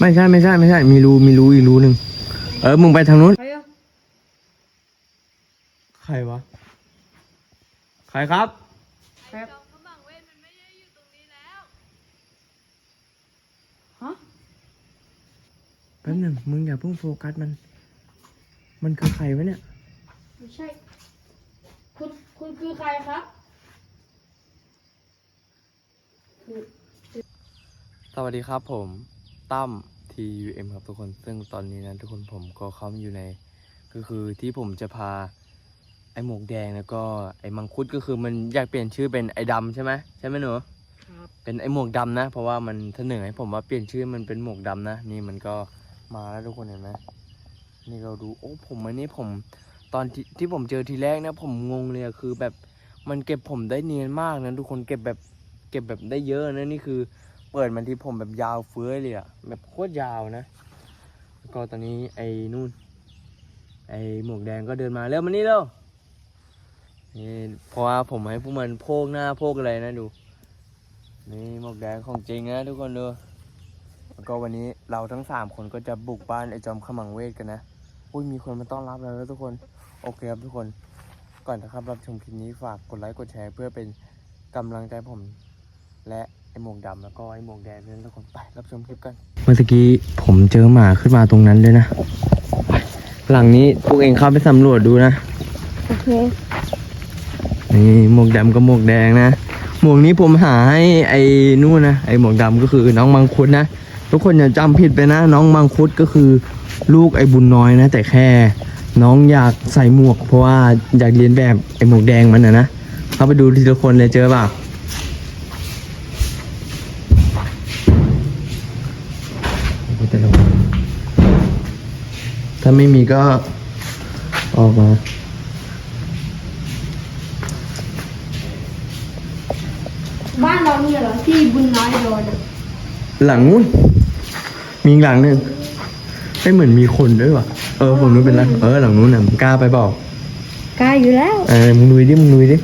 ไม่ใช่ไม่ใช่ไม่ใช่ มีรูมีรูอีกรูหนึ่งเออมึงไปทางนู้น ใครอะใครวะ ใครครับใครอะจอมขมังเวทมันไม่ได้อยู่ตรงนี้แล้ว ฮะแป๊บหนึ่งมึงอย่าเพิ่งโฟกัสมัน มันคือใครวะเนี่ย ไม่ใช่ คุณคุณคือใครครับคือสวัสดีครับผม ตั้ม TUM ครับทุกคน ซึ่งตอนนี้นะทุกคนผมก็เข้ามาอยู่ใน ก็คือที่ผมจะพาไอหมวกแดงแล้วก็ไอมังคุดก็คือมันอยากเปลี่ยนชื่อเป็นไอดำใช่ไหมใช่ไหมหนูครับเป็นไอหมวกดำนะ เพราะว่ามันเสนอให้ผมว่าเปลี่ยนชื่อมันเป็นหมวกดำนะ นี่มันก็มาแล้วทุกคนเห็นไหมนี่เราดูโอ้ผมอันนี้ผมตอนที่ที่ผมเจอทีแรกนะผมงงเลยอะคือแบบมันเก็บผมได้เนียนมากนะทุกคนเก็บแบบเก็บแบบได้เยอะนะนี่คือ เปิดมันที่ผมแบบยาวเฟื้อเลยอะแบบโคตรยาวนะ แล้วก็ตอนนี้ไอ้นู่น ไอ้หมวกแดงก็เดินมาเร็วมานี่เร็วนี่เพราะว่าผมให้พวกมันโพกหน้าโพกอะไรนะดู นี่หมวกแดงของจริงนะทุกคนดูแล้วก็วันนี้เราทั้งสามคนก็จะบุกบ้านไอ้จอมขมังเวทกันนะอุ้ยมีคนมาต้อนรับเราแล้วทุกคนโอเคครับทุกคนก่อนนะครับรับชมคลิปนี้ฝากกดไลค์กดแชร์เพื่อเป็นกำลังใจผมและ ไอ้หมวกดำแล้วก็ไอ้หมวกแดงด้วยนะทุกคนไปรับชมคลิปกัน เมื่อกี้ผมเจอหมาขึ้นมาตรงนั้นเลยนะ หลังนี้พวกเองเข้าไปสำรวจดูนะ โอเค นี่หมวกดำกับหมวกแดงนะ หมวกนี้ผมหาให้ไอ้นู่นนะ ไอ้หมวกดำก็คือน้องมังคุดนะ ทุกคนอย่าจำผิดไปนะ น้องมังคุดก็คือลูกไอ้บุญน้อยนะ แต่แค่น้องอยากใส่หมวก เพราะว่าอยากเรียนแบบไอ้หมวกแดงมันนะนะ เข้าไปดูทีละคนเลยเจอเปล่าาไม่มีก็ออกมา บ้านเราเนี่ยเหรอที่บุญน้อยโดนอะหลังนู้นมีอีกหลังหนึ่งไม่เหมือนมีคนด้วยวะเออผมนู้นเป็นไรเออหลังนู้นน่ะมึงกล้าไปบอกกล้าอยู่แล้ว เออมึงดูดิมึงดูดิ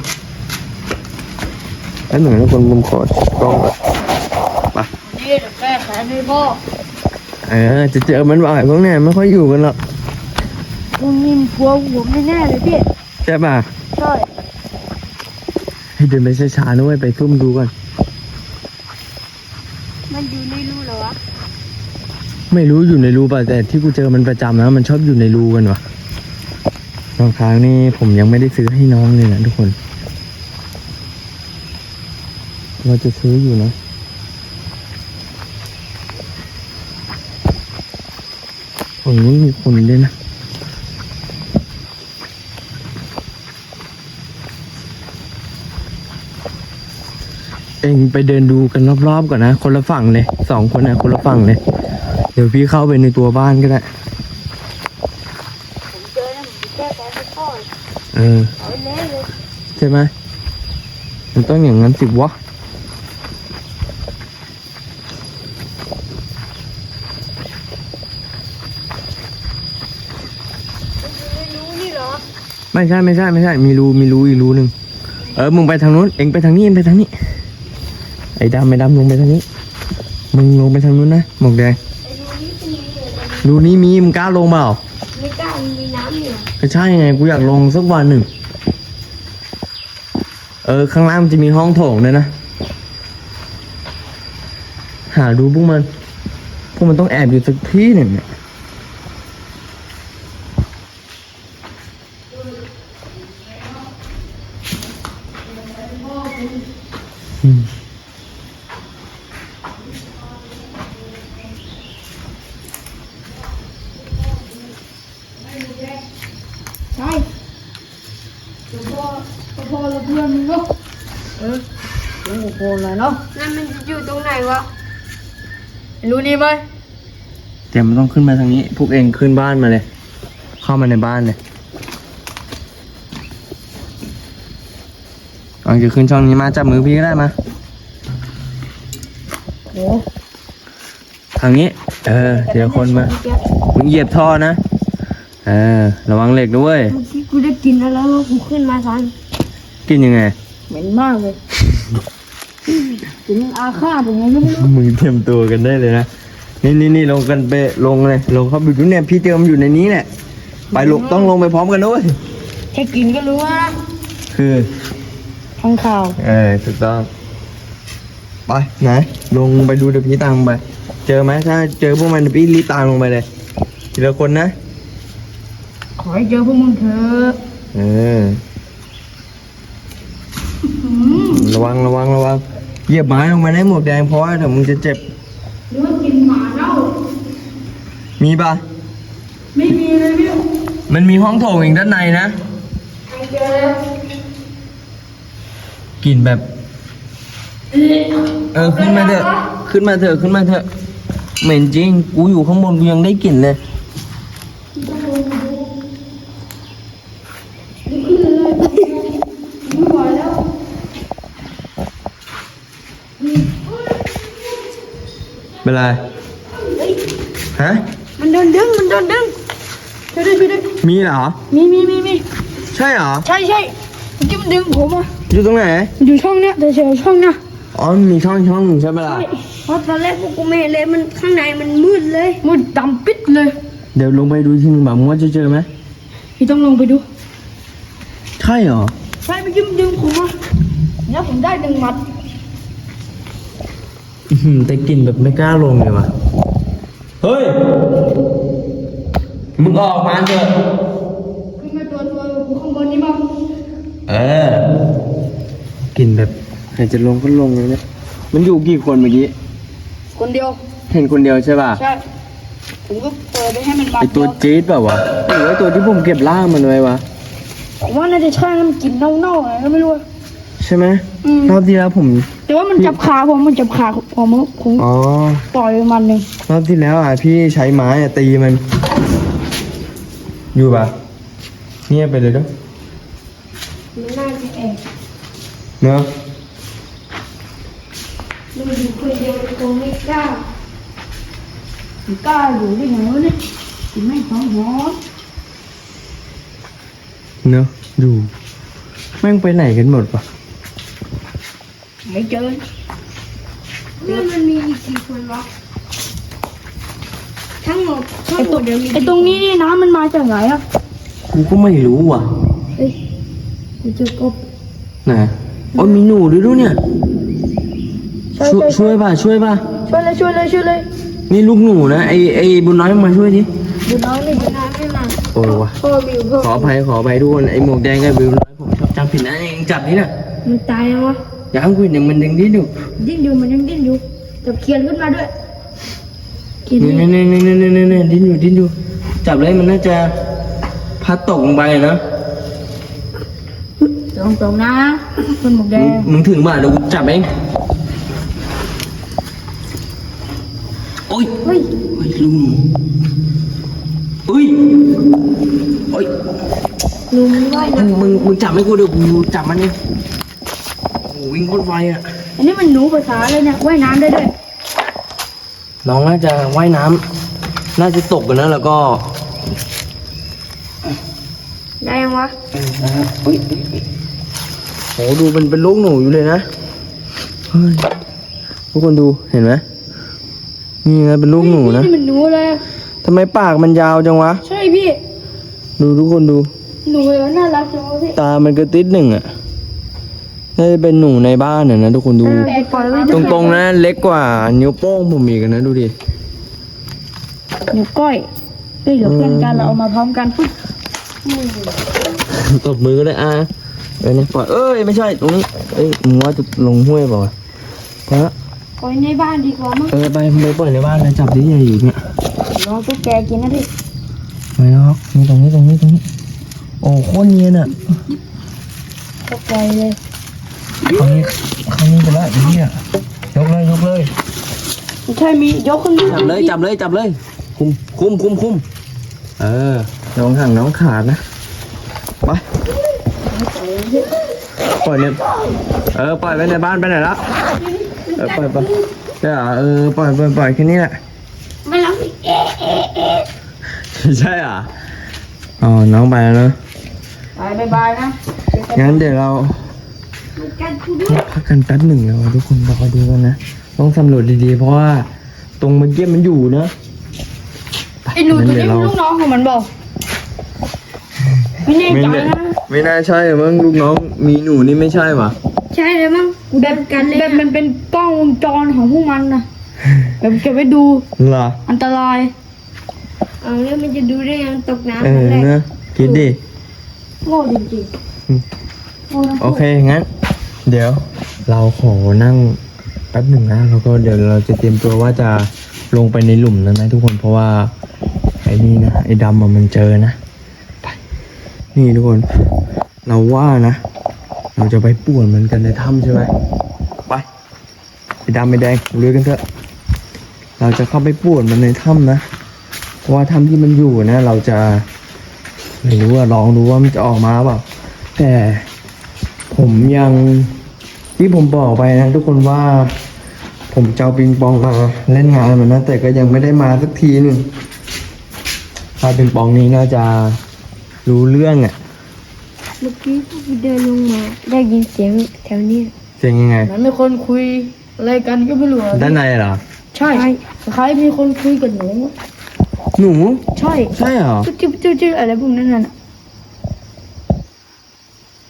แล้วหนึ่งทุกคนมุมขอดกล้องก่อนไปนี่เดี๋ยวแก้แค้นให้พ่อ เออจะเจอมันบ่อยพวกเนี้ยไม่ค่อยอยู่กันหรอก คุณนินพัวผมแน่ๆเลยพี่ใช่ป่ะใช่ให้เดินไปช้าๆนะเว้ยไปซุ่มดูก่อนมันอยู่ในรูเหรอวะไม่รู้อยู่ในรูป่ะแต่ที่กูเจอมันประจำนะมันชอบอยู่ในรูกันวะบางครั้งนี่ผมยังไม่ได้ซื้อให้น้องเลยนะทุกคน เราจะซื้ออยู่นะฝั่งนู้นมีคนด้วยนะ เองไปเดินดูกันรอบๆก่อนนะ คนละฝั่งเลยสองคนนะคนละฝั่งเลย เดี๋ยวพี่เข้าไปในตัวบ้านก็ได้ผมเจอแล้วผมจะแก้แค้นให้พ่อเออเอาแน่เลยใช่ไหมมันต้องอย่างนั้นสิวะมันอยู่ในรูนี่เหรอไม่ใช่ไม่ใช่ไม่ใช่มีรูมีรูอีกรูหนึ่งเออมึงไปทางนู้นเองไปทางนี้เองไปทางนี้ ไอ้ดำไอ้ดำลงไปทางนี้ มึงลงไปทางนู้นนะหมวกแดงไอ้รูนี้เป็นยังไงวะรูนี้มีมึงกล้าลงเปล่าไม่กล้ามันมีน้ำอยู่ก็ใช่ไงกูอยากลงสักวันหนึ่ง เออ ข้างล่างมันจะมีห้องโถงด้วยนะ หาดูพวกมัน พวกมันต้องแอบอยู่สักที่หนึ่งเนี่ยอืม ใช่ตัวพ่อตัวพ่อเราเพื่อนมึงเนาะเออเพื่อนของพ่อเลยเนาะนั่นมันอยู่ตรงไหนวะรู้นี่ไหมเดี๋ยวมันต้องขึ้นมาทางนี้ พวกเองขึ้นบ้านมาเลย เข้ามาในบ้านเลยลองจะขึ้นช่องนี้มาจับมือพี่ก็ได้มาโอ้ทางนี้ เออ เดี๋ยวคนมามึงเหยียบท่อนะ เออ ระวังเหล็กด้วยเมื่อกี้กูได้กินแล้วแล้วกูขึ้นมาทันกินยังไง เหม็นมากเลย ถึงอาฆาตยังไงก็ไม่รู้มึงเตรียมตัวกันได้เลยนะ นี่นี่นี่ลงกันไปลงเลยลงเข้าไปดูเนี่ยพี่เจอมันอยู่ในนี้แหละไปลงต้องลงไปพร้อมกันด้วยแค่กินก็รู้ว่าคือข้างข่าวเออถูกต้อง ไปไหนลงไปดูเดี๋ยวพี่ตามลงไป เจอไหมถ้าเจอพวกมันเดี๋ยวพี่รีบตามลงไปเลยทีละคนนะ ขอให้เจอพวกมึงเถอะเออระวังระวังระวัง เหยียบไม้ลงไปในหมวกแดงเพราะว่าเดี๋ยวมึงจะเจ็บ หรือว่ากินหมาเน่ามีปะไม่มีเลยพี่มันมีห้องโถงอีกด้านในนะใครเจอแล้วกลิ่นแบบเออขึ้นมาเถอะ ขึ้นมาเถอะขึ้นมาเถอะ เหม็นจริง กูอยู่ข้างบนกูยังได้กลิ่นเลย ไม่ไหวแล้ว เป็นไรฮะมันโดนดึงมันโดนดึงช่วยด้วยช่วยด้วยมีเหรอ มีมีมีมีใช่เหรอใช่ใช่เมื่อกี้มันดึงผมอะอยู่ตรงไหนมันอยู่ช่องเนี้ยแต่เฉยช่องเนี้ยอ๋อมันมีช่องช่องหนึ่งใช่ไหมล่ะเพราะตอนแรกพวกกูไม่เห็นเลยมันข้างในมันมืดเลยมืดดำปิดเลย เดี๋ยวลงไปดูที่หนึ่งแบบมึงว่าจะเจอไหมพี่ต้องลงไปดู ใช่เหรอใช่เมื่อกี้มันดึงผมอะแล้วผมได้หนึ่งหมัด อื้อหือแต่กลิ่นแบบไม่กล้าลงเลยว่ะ เฮ้ย มึงออกมาเถอะ ขึ้นมาตัวตัวกูข้างบนนี่บ้างเออ กลิ่นแบบใครจะลงก็ลงเลยเนี่ย มันอยู่กี่คนเมื่อกี้ คนเดียว เห็นคนเดียวใช่ป่ะ ใช่ ผมก็เปิดไปให้มันมาไอตัวจี๊ดเปล่าวะหรือว่าตัวที่ผมเก็บล่ามมันไว้วะ ผมว่าน่าจะใช่นะมันกินเน่าๆอะไรก็ไม่รู้อะใช่ไหม อืมรอบที่แล้วผม แต่ว่ามันจับขาผมมันจับขาผมผมอ๋อปล่อยมันหนึ่งรอบที่แล้วอะพี่ใช้ไม้อะตีมัน อยู่ป่ะเงียบไปเลยเด้อมันน่าจะแอบเนาะมันอยู่คนเดียวมันคงไม่กล้ามันกล้าอยู่ได้ไงวะเนี่ยกินไม่ท้องหอมเนาะดูแม่งไปไหนกันหมดปะ ไม่เจอเนี่ยมันมีอีกกี่คนวะทั้งหมดทั้งไอหมตรดงเดี๋ยวมีไอตรงนี้นี่น้ำมันมาจากไหนอะกูก็ไม่รู้ว่ะเฮ้ยไปเจอกบไหนโอ้ยมีหนูด้วยด้วยเนี่ยใช่ช่วยใช่ช่วยป่ะช่วยป่ะช่วยเลยช่วยเลยช่วยเลยนี่ลูกหนูนะไอไอบุญน้อยมาช่วยดิดูน้องนี่ดูน้น้ำไม่มาโอ้ยวะพ่อวิวพ่อขออภัยขออภัยทุกคนไอหมวกแดงกับบุญน้อยผมชอบจำผิดนะเองจับนี่นะมันตายยังวะ ยังกูยังมันยังดิ้นอยู่ดิ้นอยู่มันยังดิ้นอยู่จับเคียนขึ้นมาด้วยเคียนนี่นี่นี่นี่นี่นี่นี่ดิ้นอยู่ดิ้นอยู่จับเลยมันน่าจะพัดตกลงไปนะตรงตรงๆนะคนหมวกแดมึงงมึงถึงมาเดี๋ยวกูจับเองโอ้ยเฮ้ยเฮ้ยลุงเฮ้ยโอ้ยลุงมันว่ายมึนะงมึงมึงจับให้กูเดี๋ยวกูจับมันเองโอ้โหวิ่งโคตรไวอะ อันนี้มันหนูภาษาเลยเนี่ยว่ายน้ำได้ด้วยน้องน่าจะว่ายน้ำน่าจะตกกันนะแล้วก็ได้ยังวะเออนะฮะเฮ้ยโหดูมันเป็นลูกหนูอยู่เลยนะเฮ้ยทุกคนดูเห็นไหมนี่นะเป็นลูกหนูนะนี่มันหนูเลยทำไมปากมันยาวจังวะ ใช่พี่ ดูทุกคนดู หนูเลยน่ารักจังวะพี่ ตามันกระติดหนึ่งอะ น่าจะเป็นหนูในบ้านน่ะนะทุกคนดูแต่ปล่อยไว้ตรงๆนะเล็กกว่านิ้วโป้งผมอีกอะนะดูดิ หนูก้อยเฮ้ยเดี๋ยวเพื่อนกันเราเอามาพร้อมกันปุ๊บตบมือก็ได้อะเอ้ยเนี่ยปล่อยเอ้ยไม่ใช่ตรงนี้เอ้ยมึงว่าจะลงห้วยเปล่าวะพอละปล่อยในบ้านดีกว่ามั้งเออไปไปปล่อยในบ้านเลยจับที่ใหญ่อยู่เนี่ยรอตุ๊กแกกินนะพี่ไม่หรอกนี่ตรงนี้ตรงนี้ตรงนี้ โอ้โคตรเนียนอะตุ๊กแกเลย เขานี่เขานี่ไปละไอ้เหี้ยยกเลยยกเลยไม่ใช่มียกขึ้นจับเลยจับเลยจับเลย คุมคุมคุมคุมเออน้องห่างน้องขาดนะไปปล่อยเนี่ยเออปล่อยไว้ในบ้านไปไหนละเออปล่อยไปใช่เหรอเออปล่อยปล่อยปล่อยแค่นี้แหละไม่รับอีกใช่เหรออ๋อน้องไปแล้วเนอะบายบายบายนะงั้นเดี๋ยวเรา มันกัดกูด้วยพักกันแป๊บหนึ่งแล้วทุกคนรอดูกันนะ ต้องสำรวจดีๆ เพราะว่าตรงเมื่อกี้มันอยู่นะไอ้หนูตัวงั้นี้เดี๋ยวเป็นลูกน้องของมันบอกไม่แน่ไม่ใจน่านะไม่น่าใช่มั้งลูกน้องมีหนูนี่ไม่ใช่ปะใช่เลยมั้งกูแบเดิบนกันเลยแบบอะมันเป็นกล้องวงจรของพวกมันนะแบบเก็บไว้ดูเหรออันตรายเอาแล้วมันจะดูได้ยังตกน้ำเอครั้องแรกนะคิดดิโง่จริงอืมๆโง่นะโอเคงั้น เดี๋ยวเราขอนั่งแป๊บหนึ่งนะแล้วก็เดี๋ยวเราจะเตรียมตัวว่าจะลงไปในหลุมนั้นนะทุกคนเพราะว่าไอ้นี่นะไอ้ดำมันเจอนะไปนี่ทุกคน เราว่านะ เราจะไปป่วนมันกันในถ้ำใช่ไหมไปไอ้ดำไอ้แดงเรือกันเถอะ เราจะเข้าไปป่วนมันในถ้ำนะเพราะว่าถ้ำที่มันอยู่นะ เราจะไม่รู้ว่าลองดูว่ามันจะออกมาเปล่าแต่ ผมยังที่ผมบอกไปนะทุกคนว่า ผมจะเอาปิงปองมาเล่นงานมันนะแต่ก็ยังไม่ได้มาสักทีหนึ่งถ้าปิงปองนี้น่าจะรู้เรื่องอะ่ะเมื่อกี้กูเดินลงมาได้ยินเสียงแถวเนี้ยเสียงยังไงนั้นมีคนคุยอะไรกันก็ไม่รู้อะด้านในเหรอใช่คล้ายๆมีคนคุยกับหนู หนู ใช่ใช่เหรอจื้อจื้อจื้ออะไรพวกนั้นน่ะ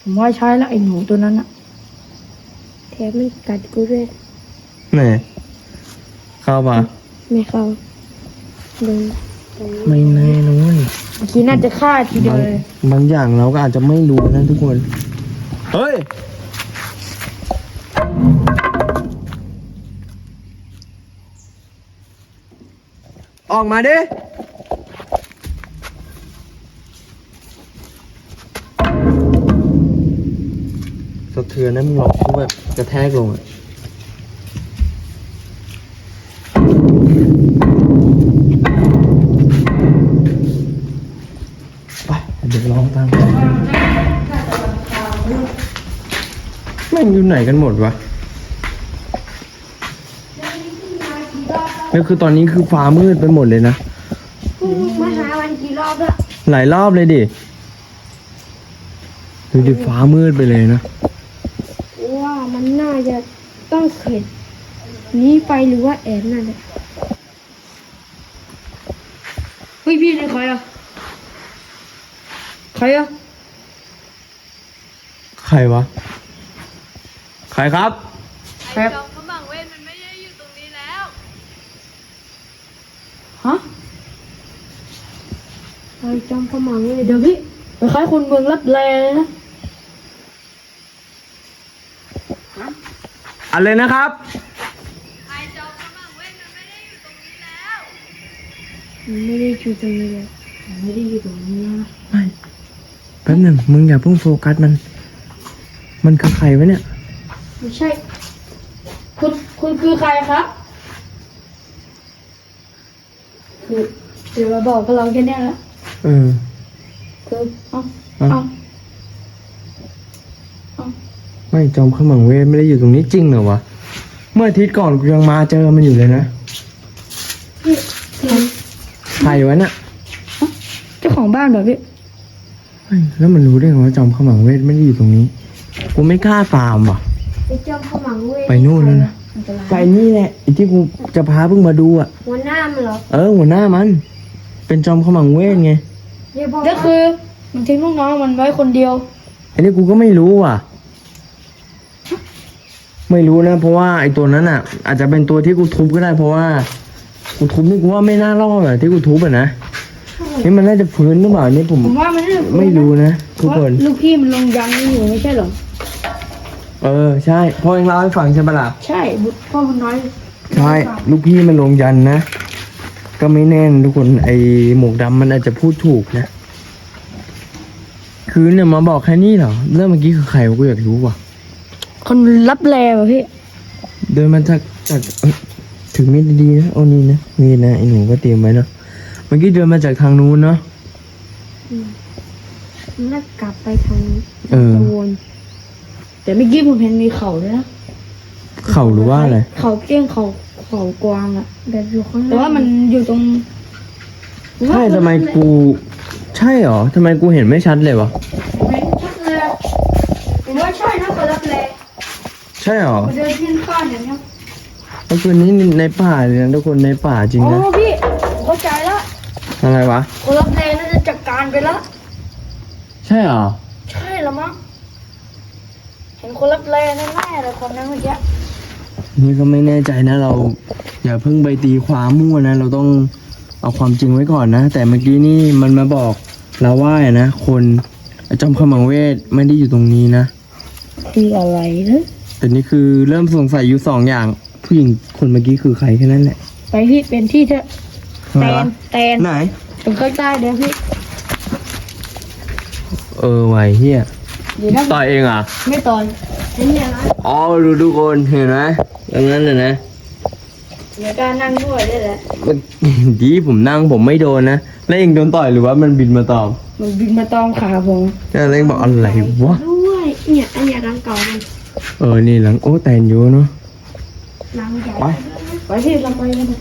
ผมว่าใช่แล้วไอ้หนูตัวนั้นอะแถมมันกัดกูด้วยไหนเข้ามาไม่เข้าเดินไม่แน่นะเว้ยเมื่อกี้น่าจะฆ่าทีเดียบาวงเลยบางอย่างเราก็อาจจะไม่รู้นะทุกคน เฮ้ย ออกมาดิ สะเทือนนะมึงลองพูดแบบกระแทกลงอะไปเดี๋ยวลองตามแม่งอยู่ไหนกันหมดวะแล้วคือตอนนี้คือฟ้ามืดไปหมดเลยนะ กูมาหาวันกี่รอบแล้ว หลายรอบเลยดิ ดูดิฟ้ามืดไปเลยนะว่า มันน่าจะต้องเข็ดหนีไปหรือว่าแอบนั่นแหละเฮ้ยพี่นี่ใครอะใครอะใครวะ ใครครับครับจอมขมังเวทมันไม่ได้อยู่ตรงนี้แล้วฮะไอ้จอมขมังเลยเดี๋ยวพี่คล้ายๆคนเมืองรับแลเลยนะ อะไรนะครับไอจอมขมังเวทมันไม่ได้อยู่ตรงนี้แล้วมันไม่ได้อยู่ตรงนี้เลยไม่ได้อยู่ตรงนี้นะไม่แป๊บหนึ่งมึงอย่าเพิ่งโฟกัสมัน มันคือใครวะเนี่ยไม่ใช่ คุณคุณคือใครครับ คือเดี๋ยวมาบอกกับเราแค่เนี้ยละเออคือเอ้าเอ้า เอ้า ไม่จอมขมังเวทไม่ได้อยู่ตรงนี้จริงเหรอวะ เมื่ออาทิตย์ก่อนกูยังมาเจอมันอยู่เลยนะพี่คือใครวะเนี่ยเจ้าของบ้านแบบพี่เฮ้ยแล้วมันรู้ได้ไงว่าจอมขมังเวทไม่ได้อยู่ตรงนี้ กูไม่กล้าตามว่ะ ไอ้จอมขมังเว้ยไปนู่นแล้วนะอันตรายไปนี่แหละไอ้ที่กูจะพาเพิ่งมาดูอะ หัวหน้ามันเหรอเออหัวหน้ามัน เป็นจอมขมังเวทไง เดี๋ยวบอกก็คือมันทิ้งลูกน้องมันไว้คนเดียว อันนี้กูก็ไม่รู้ว่ะ ไม่รู้นะ เพราะว่าไอ้ตัวนั้นอะ อาจจะเป็นตัวที่กูทุบก็ได้เพราะว่ากูทุบนี่กูว่าไม่น่ารอดอะที่กูทุบอะนะนี่มันน่าจะฟื้นหรือเปล่านี่ผมผมว่ามันน่าจะฟื้นนะไม่รู้นะทุกคนเพราะลูกพี่มันลงยันนี่อยู่ไม่ใช่เหรอ เออใช่พ่อเองเล่าให้ฟังใช่ปะล่ะใช่บุตรพ่อบุญน้อยใช่ลูกพี่มันลงยันนะก็ไม่แน่นทุกคนไอหมวกดำมันอาจจะพูดถูกนะ คือเนี่ยมาบอกแค่นี้เหรอเรื่องเมื่อกี้คือใครวะกูอยากรู้ว่ะ คนรับแลว่ะพี่ เดินมาจากจากเอ้ยถือมีดดีๆนะเอานี่นะมีดนะไอหนูก็เตรียมไว้เนาะเมื่อกี้เดินมาจากทางนู้นเนาะมันน่ากลับไปทางเออวนแต่เมื่อกี้ผมเห็นมีเขาด้วยนะเข่าหรือว่าอะไรเขาเกี้ยงเขาเขากวางอะแบบอยู่ข้างหน้าแต่ว่ามันอยู่ตรงใช่ทำไมกู ใช่เหรอทำไมกูเห็นไม่ชัดเลยวะไม่ชัดเลยอะผมว่าใช่นะคนรับแล ใช่เหรอมาเดินที่ข้างอย่างเนี้ยเมื่อคืนนี้ในป่าเลยนะทุกคนในป่าจริงอ๋อนะ พี่เข้าใจละอะไรวะ คนรับแรงน่าจะจัดการไปละ ใช่เหรอ ใช่ละมั้ง เห็นคนรับแรงแน่ๆเลยคนนั้นเมื่อกี้นี่ก็ไม่แน่ใจนะ เราอย่าเพิ่งไปตีความมั่วนะ เราต้องเอาความจริงไว้ก่อนนะ แต่เมื่อกี้นี่มันมาบอกเราว่าอะนะ คนจอมขมังเวทไม่ได้อยู่ตรงนี้นะ คืออะไรนะ แต่นี่คือเริ่มสงสัยอยู่สองอย่าง ผู้หญิงคนเมื่อกี้คือใครแค่นั้นแหละไปพี่เป็นที่เถอะแตนแตนไหนตรงใกล้ๆเดี๋ยวพี่เออไหวเฮียเดี๋ยวนะต่อยเองเหรอะไม่ต่อยเห็นอย่างนั้นอ๋อดูทุกคนเห็นไหมอย่างนั้นเลยนะเดี๋ยวการนั่งด้วยได้แหละเมื่อดีผมนั่งผมไม่โดนนะแล้วเองโดนต่อยหรือว่ามันบินมาตอมมันบินมาตอมขาผมแล้วเองบอกอะไรวะ ด้วยเนี่ยอันเนี้ยรังเก่ามัน เออ นี่หลังโอ้แตนอยู่เนาะรังใหญ่ไปไปพี่เราไปกันเถอะ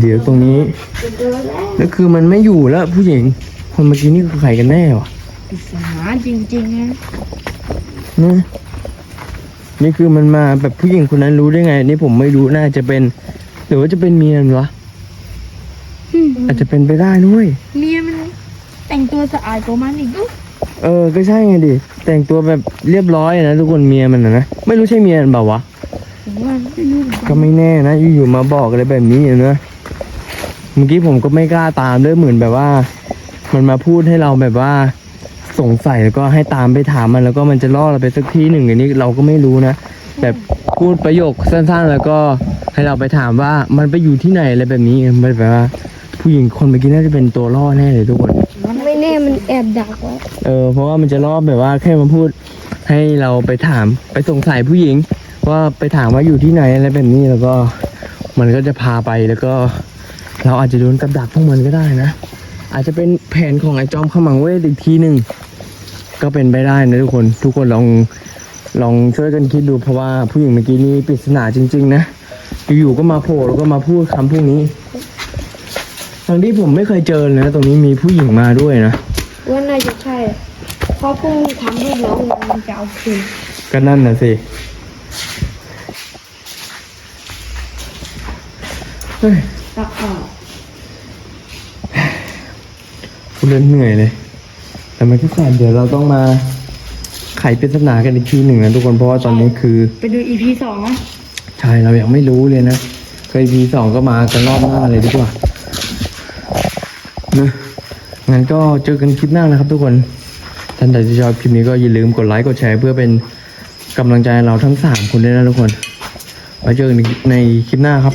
เดี๋ยวตรงนี้เจอแล้วแล้วคือมันไม่อยู่แล้ว ผู้หญิง คนเมื่อกี้นี่คือใครกันแน่วะปริศนาจริงๆนะนะนี่คือมันมาแบบผู้หญิงคนนั้นรู้ได้ไง นี่ผมไม่รู้น่าจะเป็น หรือว่าจะเป็นเมียมันวะอาจจะเป็นไปได้นุ้ยเมียมันแต่งตัวสะอาดกว่ามันอีกอุ๊ย เออ ก็ใช่ไงดิ แต่งตัวแบบเรียบร้อยนะทุกคนเมียมันนะนะไม่รู้ใช่เมียมันเปล่าวะ ผมว่าไม่รู้เหมือนกันก็ไม่แน่นะอยู่ๆมาบอกอะไรแบบนี้อะนะเมื่อกี้ผมก็ไม่กล้าตามด้วยเหมือนแบบว่า มันมาพูดให้เราแบบว่า สงสัยแล้วก็ให้ตามไปถามมันแล้วก็มันจะล่อเราไปสักที่หนึ่งอันนี้เราก็ไม่รู้นะแบบพูดประโยคสั้นๆ แล้วก็ให้เราไปถามว่ามันไปอยู่ที่ไหนอะไรแบบนี้มันแบบว่า ผู้หญิงคนเมื่อกี้น่าจะเป็นตัวล่อแน่เลยทุกคนไม่ แน่มันแอบดักไว้เออเพราะว่ามันจะรอบแบบว่าแค่มาพูดให้เราไปถามไปสงสัยผู้หญิง ว่าไปถามว่าอยู่ที่ไหนอะไรแบบนี้แล้วก็มันก็จะพาไปแล้วก็ เราอาจจะโดนกับดักพวกมันก็ได้นะ อาจจะเป็นแผนของไอ้จอมขมังเวทอีกทีหนึ่งก็เป็นไปได้นะทุกคนทุกคนลองลองช่วยกันคิดดูเพราะว่าผู้หญิงเมื่อกี้นี้ปริศนาจริง ๆ นะอยู่ๆก็มาโผล่แล้วก็มาพูดคำพวกนี้ ทั้งที่ผมไม่เคยเจอเลยนะตรงนี้มีผู้หญิงมาด้วยนะว่าน่าจะใช่เพราะเพิ่งทำให้น้องมันจะเอาคืนก็นั่นน่ะสิเฮ้ยตะขาบกูเริ่มเหนื่อยเลย แต่มันก็แสบเดี๋ยวเราต้องมาไขปริศนากันอีกทีหนึ่งนะทุกคนเพราะว่าตอนนี้คือ ไปดูอีพีสองนะใช่เรายังไม่รู้เลยนะเคยพีสองก็มากันรอบหน้าเลยดีกว่า นะงั้นก็เจอกันคลิปหน้านะครับทุกคนท่านใดที่ชอบคลิปนี้ก็อย่าลืมกดไลค์กดแชร์เพื่อเป็นกำลังใจเราทั้งสามคนด้วยนะทุกคนไว้เจอกันในคลิปหน้าครับ